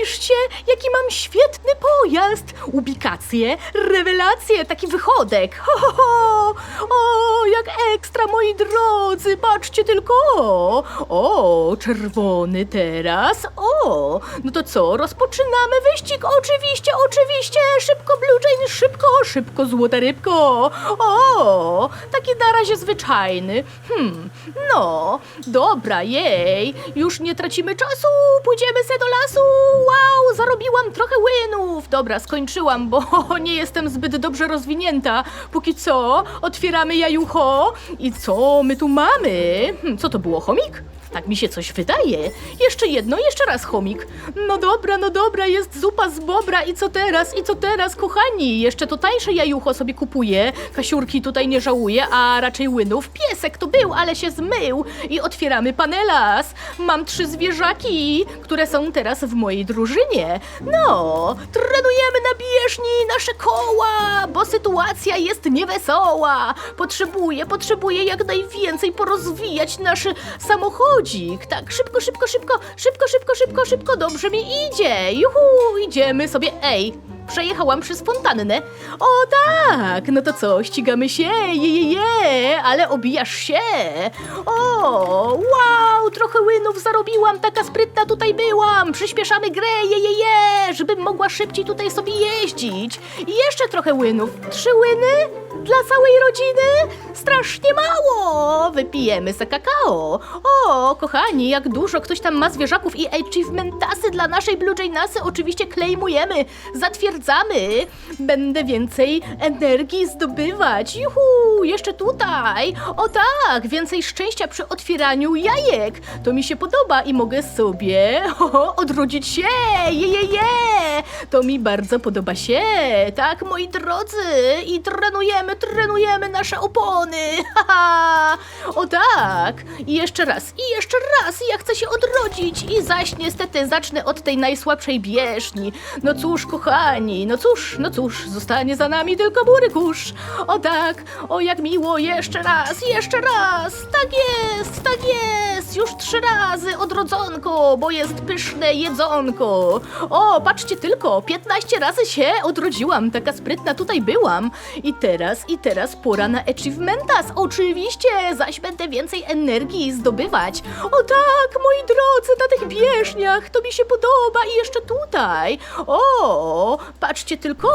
Spójrzcie, jaki mam świetny pojazd! Ubikacje, rewelacje, taki wychodek. Ho, ho, ho. O, jak ekstra, moi drodzy, patrzcie tylko. O, czerwony teraz. O, no to co, rozpoczynamy wyścig? Oczywiście, oczywiście, szybko Blue Jane, szybko, szybko złota rybko. O, taki na razie zwyczajny. Hmm, no, dobra, jej, już nie tracimy czasu, pójdziemy se do lasu. Wow, zarobiła trochę łynów. Dobra, skończyłam, bo nie jestem zbyt dobrze rozwinięta. Póki co, otwieramy jajucho. I co my tu mamy? Hmm, co to było, chomik? Tak mi się coś wydaje. Jeszcze jedno, jeszcze raz chomik. No dobra, no dobra, jest zupa z bobra i co teraz, i co teraz, kochani? Jeszcze to tańsze jajucho sobie kupuję. Kasiurki tutaj nie żałuję, a raczej łynów. Piesek to był, ale się zmył. I otwieramy panelas. Mam trzy zwierzaki, które są teraz w mojej drużynie. No, trenujemy na bieżni nasze koła, bo sytuacja jest niewesoła. Potrzebuję, potrzebuję jak najwięcej porozwijać nasz samochodzik. Tak, szybko, szybko, szybko, szybko, szybko, szybko, szybko, dobrze mi idzie. Juhu, idziemy sobie. Ej, przejechałam przez fontannę. O tak, no to co, ścigamy się, je, je, je, ale obijasz się. O, wow, trochę łynów zarobiłam, taka sprytna tutaj byłam. Przyspieszamy grę, je, je, je, żebym mogła szybciej tutaj sobie jeździć. I jeszcze trochę łynów. Trzy łyny? Dla całej rodziny? Strasznie mało! Wypijemy se kakao. O, kochani, jak dużo ktoś tam ma zwierzaków i achievementasy dla naszej Blue Jaynasy oczywiście klejmujemy, zatwierdzamy. Będę więcej energii zdobywać. Juhu, jeszcze tutaj. O tak, więcej szczęścia przy otwieraniu jajek. To mi się podoba i mogę sobie ho, odrodzić się. Je, je, je. To mi bardzo podoba się. Tak, moi drodzy. I trenujemy, trenujemy nasze opony. Haha. O tak. I jeszcze raz, i jeszcze raz. Ja chcę się odrodzić. I zaś niestety zacznę od tej najsłabszej bieżni. No cóż, kochani, no cóż, no cóż, zostanie za nami tylko bury kurz. O tak, o jak miło, jeszcze raz, jeszcze raz. Tak jest, tak jest. Już trzy razy odrodzonko, bo jest pyszne jedzonko. O, patrzcie tylko, 15 razy się odrodziłam, taka sprytna tutaj byłam. I teraz, i teraz pora na achievementas. Oczywiście, zaś będę więcej energii zdobywać. O tak, moi drodzy, na tych bieżniach, to mi się podoba i jeszcze tutaj. O, patrzcie tylko,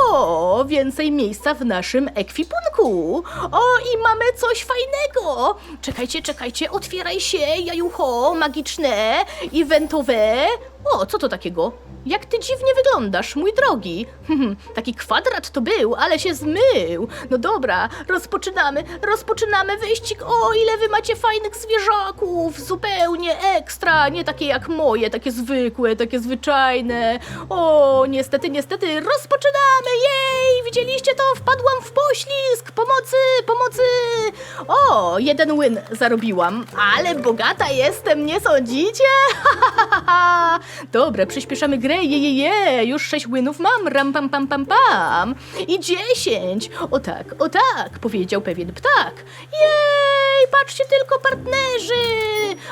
więcej miejsca w naszym ekwipunku. O, i mamy coś fajnego. Czekajcie, czekajcie, otwieraj się, jajucho, magiczne, eventowe. O, co to takiego? Jak ty dziwnie wyglądasz, mój drogi. Taki kwadrat to był, ale się zmył. No dobra, rozpoczynamy, rozpoczynamy wyścig. O, ile wy macie fajnych zwierzaków. Zupełnie ekstra, nie takie jak moje, takie zwykłe, takie zwyczajne. O, niestety, niestety, rozpoczynamy. Jej, widzieliście to? Wpadłam w poślizg. Pomocy, pomocy. O, jeden win zarobiłam, ale bogata jestem, nie sądzicie? Dobra, przyspieszamy grę, je, je, je, już sześć winów mam, ram, pam, pam, pam, pam. I dziesięć. O tak, o tak, powiedział pewien ptak. Jej, patrzcie tylko, partnerzy.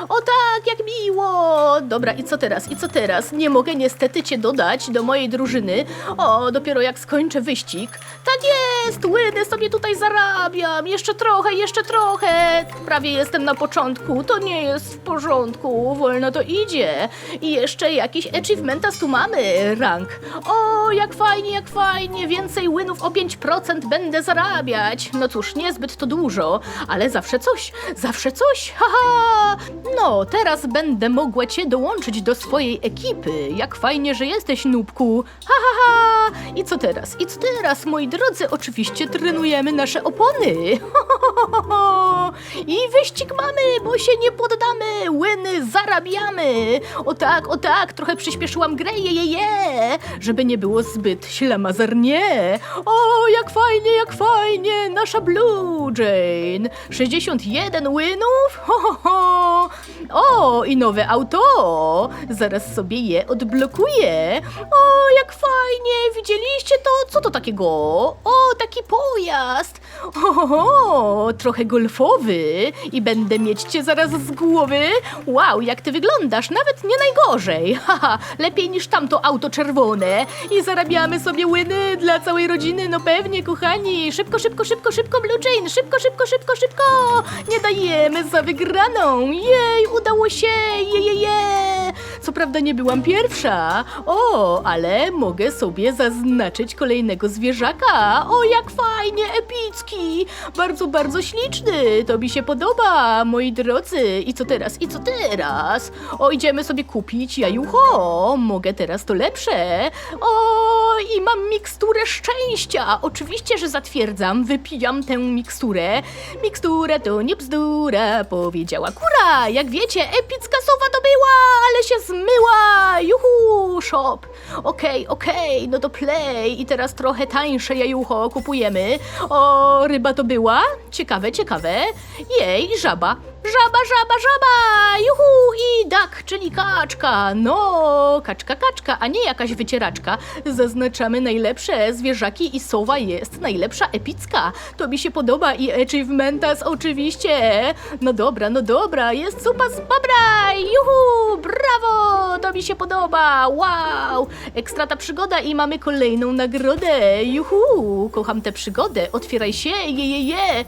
O tak, jak miło. Dobra, i co teraz, i co teraz? Nie mogę niestety cię dodać do mojej drużyny. O, dopiero jak skończę wyścig. Tak jest, łyny sobie tutaj zarabiam. Jeszcze trochę, jeszcze trochę. Prawie jestem na początku, to nie jest w porządku. Wolno to idzie. I jeszcze jakiś achievementas tu mamy, rank. O, jak fajnie, jak fajnie, więcej winów o 5% będę zarabiać. No cóż, niezbyt to dużo, ale zawsze coś, zawsze coś, haha. No, teraz będę mogła cię dołączyć do swojej ekipy. Jak fajnie, że jesteś, nubku. Ha, ha, ha. I co teraz, i co teraz, moi drodzy? Oczywiście trenujemy nasze opony. I wyścig mamy, bo się nie poddamy. Łyny zarabiamy. O tak, o tak, trochę przyspieszyłam grę, je, je, je, żeby nie było zbyt ślamazarnie. O, jak fajnie, jak fajnie, nasza Blue Jane. 61 winów? Ho, ho, ho. O, i nowe auto. Zaraz sobie je odblokuję. O, jak fajnie, widzieliście to? Co to takiego? O, taki pojazd. Ho, ho, ho, trochę golfowy i będę mieć cię zaraz z głowy. Wow, jak ty wyglądasz, nawet nie najgorzej. haha, lepiej niż tamto auto czerwone. I zarabiamy sobie łyny dla całej rodziny, no pewnie, kochani. Szybko, szybko, szybko, szybko, Blue Jane, szybko, szybko, szybko, szybko. Nie dajemy za wygraną. Jej, udało się, je, je, je. Co prawda nie byłam pierwsza. O, ale mogę sobie zaznaczyć kolejnego zwierzaka. O, jak fajnie, epicki. Bardzo, bardzo śliczny. To mi się podoba, moi drodzy. I co teraz? I co teraz? O, idziemy sobie kupić jajucho. Mogę teraz to lepsze. O, i mam miksturę szczęścia. Oczywiście, że zatwierdzam. Wypijam tę miksturę. Mikstura to nie bzdura, powiedziała kura. Jak wiecie, epicka sowa to była, ale się zmyła. Juhu, shop. Okej, okej, no to play. I teraz trochę tańsze jajucho kupujemy. O, ryba to była? Ciekawe, ciekawe. Jej, żaba. Żaba, żaba, żaba! Juhu! I dak, czyli kaczka. No, kaczka, kaczka, a nie jakaś wycieraczka. Zaznaczamy najlepsze zwierzaki i sowa jest najlepsza epicka. To mi się podoba i achievementas oczywiście. No dobra, no dobra, jest supa z babra! Juhu! Brawo! To mi się podoba! Wow! Ekstra ta przygoda i mamy kolejną nagrodę. Juhu! Kocham tę przygodę. Otwieraj się, je, je, je.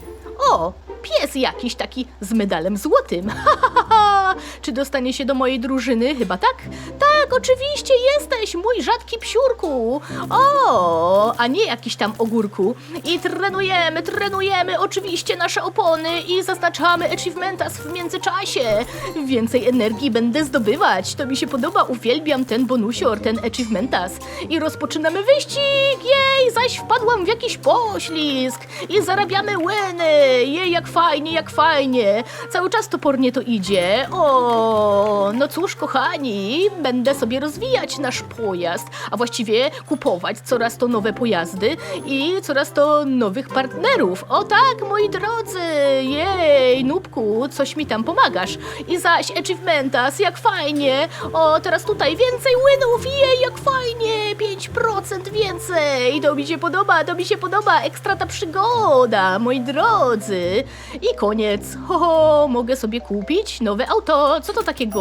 O! Pies jakiś taki z medalem złotym. Czy dostanie się do mojej drużyny? Chyba tak? Tak, oczywiście jesteś, mój rzadki psiurku. O, a nie jakiś tam ogórku. I trenujemy, trenujemy oczywiście nasze opony i zaznaczamy achievementas w międzyczasie. Więcej energii będę zdobywać. To mi się podoba, uwielbiam ten bonusior, ten achievementas. I rozpoczynamy wyścig, jej, zaś wpadłam w jakiś poślizg. I zarabiamy łeny, jej, jak fajnie, jak fajnie. Cały czas topornie to idzie. O, no cóż, kochani, będę sobie rozwijać nasz pojazd, a właściwie kupować coraz to nowe pojazdy i coraz to nowych partnerów. O tak, moi drodzy, jej, Nubku, coś mi tam pomagasz. I zaś achievementas, jak fajnie. O, teraz tutaj więcej łynów, jej, jak fajnie, 5% więcej. To mi się podoba, to mi się podoba, ekstra ta przygoda, moi drodzy. I koniec. Ho, ho, mogę sobie kupić nowe auto. Co to takiego?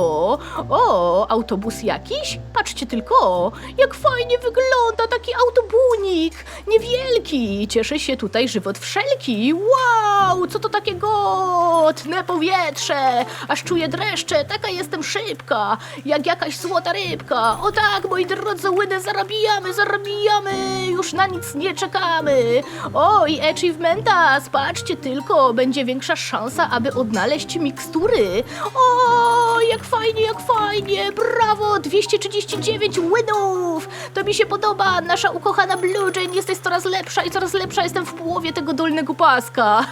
O, autobus jakiś? Patrzcie tylko, jak fajnie wygląda Niewielki. Cieszę się tutaj żywot wszelki. Wow, co to takiego? Tnę powietrze, aż czuję dreszcze. Taka jestem szybka, jak jakaś złota rybka. O tak, moi drodzy, łyny zarabiamy, zarabiamy. Już na nic nie czekamy. O, i achievementa, patrzcie tylko, będzie większa szansa, aby odnaleźć mikstury. O, jak fajnie, jak fajnie, brawo, 239 winów. To mi się podoba, nasza ukochana Blue Jane, jesteś coraz lepsza i coraz lepsza jestem w połowie tego dolnego paska.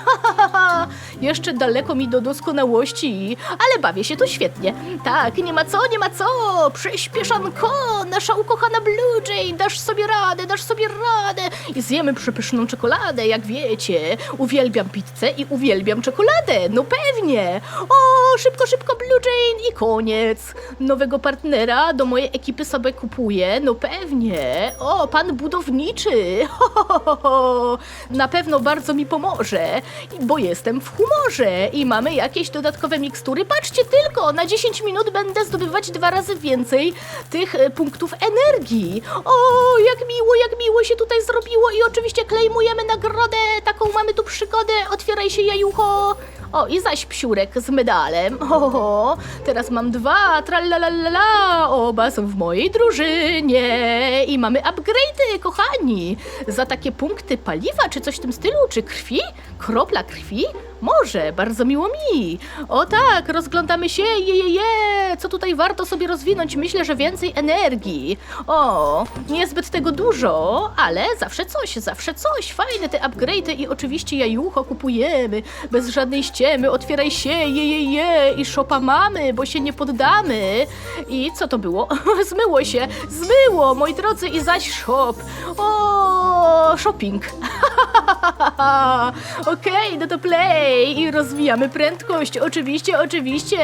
Jeszcze daleko mi do doskonałości, ale bawię się tu świetnie. Tak, nie ma co, nie ma co, przyspieszanko, nasza ukochana Blue Jane, dasz sobie radę, dasz sobie radę i zjemy przepyszną czekoladę, jak wiecie. Uwielbiam pizzę i uwielbiam czekoladę, no pewnie. O, szybko, szybko Blue Jane i koniec. Nowego partnera do mojej ekipy sobie kupuję, no pewnie. O, pan budowniczy. Ho, ho, ho, ho. Na pewno bardzo mi pomoże, bo jestem w humorze i mamy jakieś dodatkowe mikstury. Patrzcie tylko, na 10 minut będę zdobywać dwa razy więcej tych e, punktów energii. O, jak miło, jak miło się tutaj zrobiło i oczywiście klejmujemy nagrodę. Taką mamy tu przygodę. Otwieraj się jajucho. O, i zaś psiurek z medalem. Oho, teraz mam dwa, tralalala, oba są w mojej drużynie. I mamy upgrade'y, kochani. Za takie punkty paliwa, czy coś w tym stylu, czy krwi? Kropla krwi? Może, bardzo miło mi. O tak, rozglądamy się, je, je, je. Co tutaj warto sobie rozwinąć? Myślę, że więcej energii. O, niezbyt tego dużo, ale zawsze coś, zawsze coś. Fajne te upgrade'y i oczywiście jajucho kupujemy. Bez żadnej ściemy, otwieraj się, je, je, je. I szopa mamy, bo się nie poddamy. I co to było? Zmyło się, zmyło, moi drodzy, i zaś shop. O, Shopping. Okej, no to play i rozwijamy prędkość. Oczywiście, oczywiście.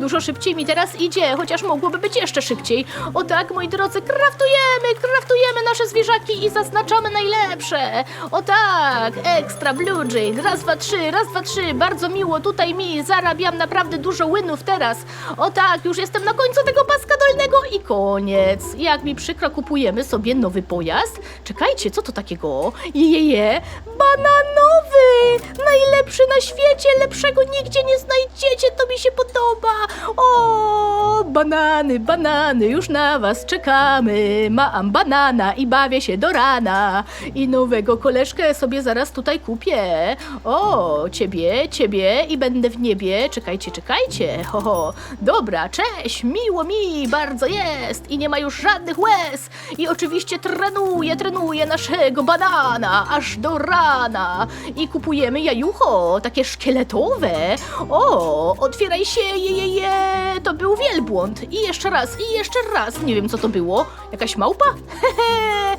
Dużo szybciej mi teraz idzie, chociaż mogłoby być jeszcze szybciej. O tak, moi drodzy, kraftujemy, kraftujemy nasze zwierzaki i zaznaczamy najlepsze. O tak, ekstra blue jay. Raz, dwa, trzy, raz, dwa, trzy. Bardzo miło tutaj mi. Zarabiam naprawdę dużo winów teraz. O tak, już jestem na końcu tego paska dolnego i koniec. Jak mi przykro, kupujemy sobie nowy pojazd. Czekajcie, co to takiego? Jejeje, bananowy! Najlepszy na świecie, lepszego nigdzie nie znajdziecie, to mi się podoba. O, banany, banany, już na was czekamy. Mam banana i bawię się do rana. I nowego koleżkę sobie zaraz tutaj kupię. O, ciebie, ciebie i będę w niebie. Czekajcie, czekajcie. Ho, ho. Dobra, cześć, miło mi bardzo jest i nie ma już żadnych łez. I oczywiście trenuję, trenuję naszego banana aż do rana. I kupujemy jajucho, takie szkieletowe. O, otwieraj się, je, je, je. To był wielbłąd. I jeszcze raz, i jeszcze raz. Nie wiem, co to było. Jakaś małpa? Hehe.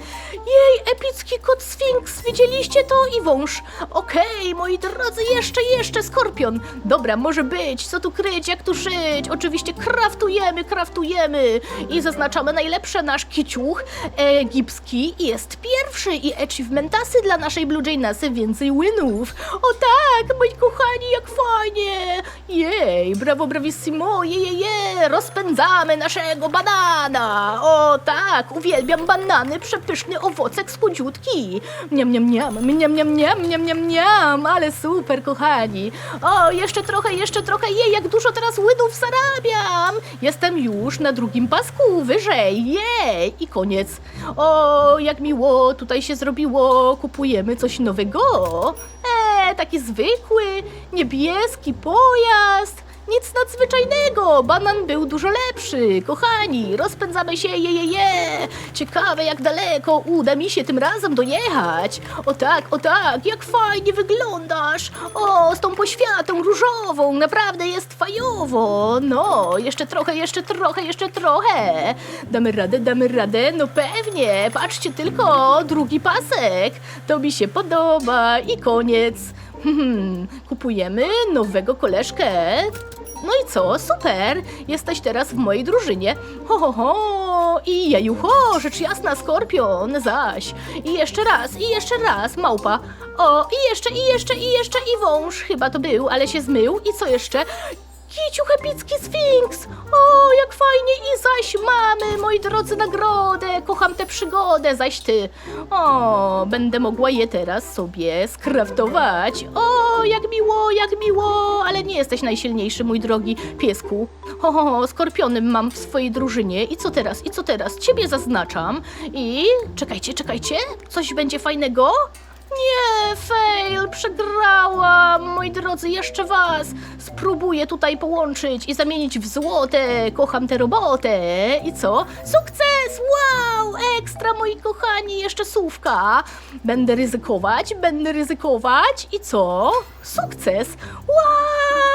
Jej, epicki kot Sfinks, widzieliście to? I wąż. Okej, moi drodzy, jeszcze, jeszcze skorpion. Dobra, może być, co tu kryć, jak tu żyć. Oczywiście kraftujemy, kraftujemy i zaznaczamy najlepsze. Nasz kiciuch egipski jest pierwszy i achievementasy dla naszej Blue Jaynasy więcej winów. O tak, moi kochani, jak fajnie. Jej, brawo, bravissimo, je, je, je. Rozpędzamy naszego banana. O tak, uwielbiam banany, przepyszny owocek słodziutki. Miam, miam, miam, miam, miam, miam, miam, miam, miam, ale super, kochani. O, jeszcze trochę, jeszcze trochę, jej, jak dużo teraz łydów zarabiam. Jestem już na drugim pasku, wyżej, jej, i koniec. O, jak miło tutaj się zrobiło, kupujemy coś nowego. E, taki zwykły, niebieski pojazd. Nic nadzwyczajnego, banan był dużo lepszy. Kochani, rozpędzamy się, je, je, je. Ciekawe, jak daleko uda mi się tym razem dojechać. O tak, o tak, jak fajnie wyglądasz. O, z tą poświatą różową, naprawdę jest fajowo. No, jeszcze trochę, jeszcze trochę, jeszcze trochę. Damy radę, damy radę, no pewnie. Patrzcie tylko, drugi pasek. To mi się podoba i koniec. Hmm, kupujemy nowego koleżkę. No i co? Super! Jesteś teraz w mojej drużynie. Ho, ho, ho! I jajucho, rzecz jasna, skorpion, zaś. I jeszcze raz, i jeszcze raz, małpa. O, i jeszcze, i jeszcze, i jeszcze, i wąż. Chyba to był, ale się zmył. I co jeszcze? Kiciuch epicki sfinks! O, jak fajnie! I zaś mamy, moi drodzy, nagrodę! Kocham tę przygodę, zaś ty. O, będę mogła je teraz sobie skraftować. O, jak miło, jak miło! Ale nie jesteś najsilniejszy, mój drogi piesku. Ho, ho, skorpionem mam w swojej drużynie. I co teraz? I co teraz? Ciebie zaznaczam. I czekajcie, czekajcie. Coś będzie fajnego? Nie, fail, przegrałam. Moi drodzy, jeszcze was. Spróbuję tutaj połączyć i zamienić w złote. Kocham tę robotę. I co? Sukces! Wow! Ekstra, moi kochani, jeszcze słówka. Będę ryzykować, będę ryzykować. I co? Sukces! Wow!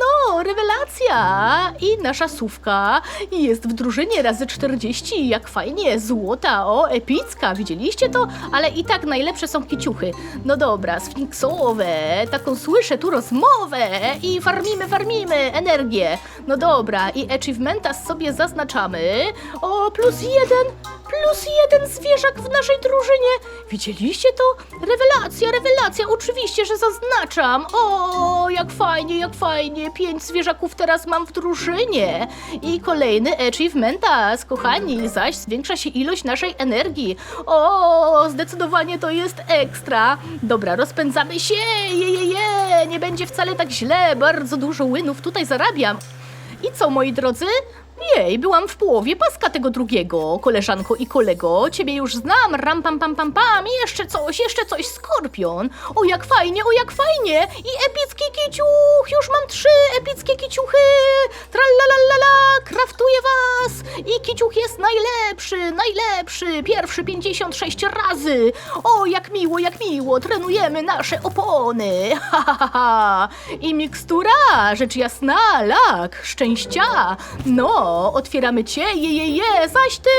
No, rewelacja! I nasza sówka jest w drużynie razy 40. Jak fajnie, złota, o, epicka, widzieliście to? Ale i tak najlepsze są kiciuchy. No dobra, sfinksowe, taką słyszę tu rozmowę i farmimy, farmimy energię. No dobra, i achievementa sobie zaznaczamy. O, plus jeden, plus jeden zwierzak w naszej drużynie. Widzieliście to? Rewelacja, rewelacja, oczywiście, że zaznaczam. O, jak fajnie, jak fajnie. Pięć zwierzaków teraz mam w drużynie. I kolejny achievementas, kochani, zaś zwiększa się ilość naszej energii. O, zdecydowanie to jest ekstra. Dobra, rozpędzamy się. Je, je, je. Nie będzie wcale tak źle. Bardzo dużo winów tutaj zarabiam. I co, moi drodzy? Jej, byłam w połowie paska tego drugiego, koleżanko i kolego. Ciebie już znam, ram pam pam pam pam. Jeszcze coś, jeszcze coś, skorpion. O, jak fajnie, o, jak fajnie. I epicki kiciuch, już mam trzy epickie kiciuchy. Tralalala, kraftuję was. I kiciuch jest najlepszy, najlepszy. Pierwszy 56 razy. O, jak miło, jak miło. Trenujemy nasze opony. Ha, ha, ha, ha. I mikstura, rzecz jasna, lak, szczęścia. No, No, otwieramy cię, je, je, je, zaś ty...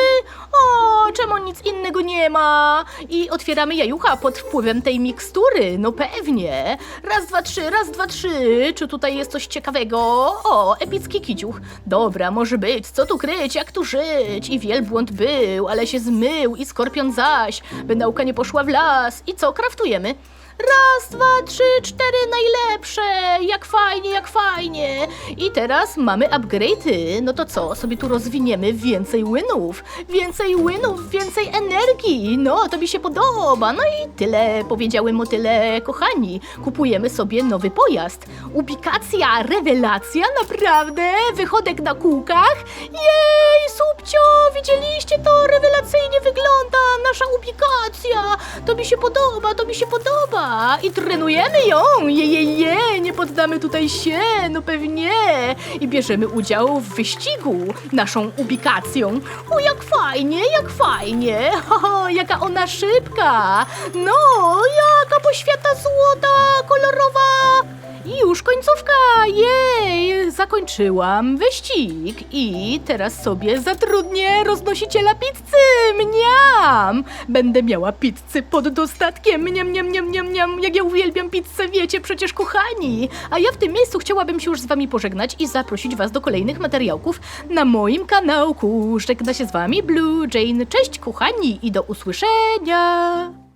O, czemu nic innego nie ma? I otwieramy jajucha pod wpływem tej mikstury, no pewnie. Raz, dwa, trzy, raz, dwa, trzy. Czy tutaj jest coś ciekawego? O, epicki kiciuch. Dobra, może być. Co tu kryć, jak tu żyć? I wielbłąd był, ale się zmył i skorpion zaś. By nauka nie poszła w las. I co, kraftujemy? Raz, dwa, trzy, cztery, najlepsze! Jak fajnie, jak fajnie! I teraz mamy upgrade'y. No to co, sobie tu rozwiniemy więcej łynów. Więcej łynów, więcej energii. No, to mi się podoba. No i tyle, powiedziały motyle. Kochani, kupujemy sobie nowy pojazd. Ubikacja, rewelacja, naprawdę? Wychodek na kółkach? Jej, subcio, widzieliście to? Rewelacyjnie wygląda nasza ubikacja. To mi się podoba, to mi się podoba. I trenujemy ją. Je, je, je, nie poddamy tutaj się, no pewnie. I bierzemy udział w wyścigu naszą ubikacją. O, jak fajnie, jak fajnie. Ho, ho, jaka ona szybka. No, jaka poświata złota, kolorowa. Już końcówka! Jej! Zakończyłam wyścig i teraz sobie zatrudnię roznosiciela pizzy! Mniam! Będę miała pizzę pod dostatkiem! Mniam, mniam, mniam, mniam, mniam! Jak ja uwielbiam pizzę, wiecie przecież, kochani! A ja w tym miejscu chciałabym się już z wami pożegnać i zaprosić was do kolejnych materiałków na moim kanałku. Żegna się z wami Blue Jane. Cześć, kochani i do usłyszenia!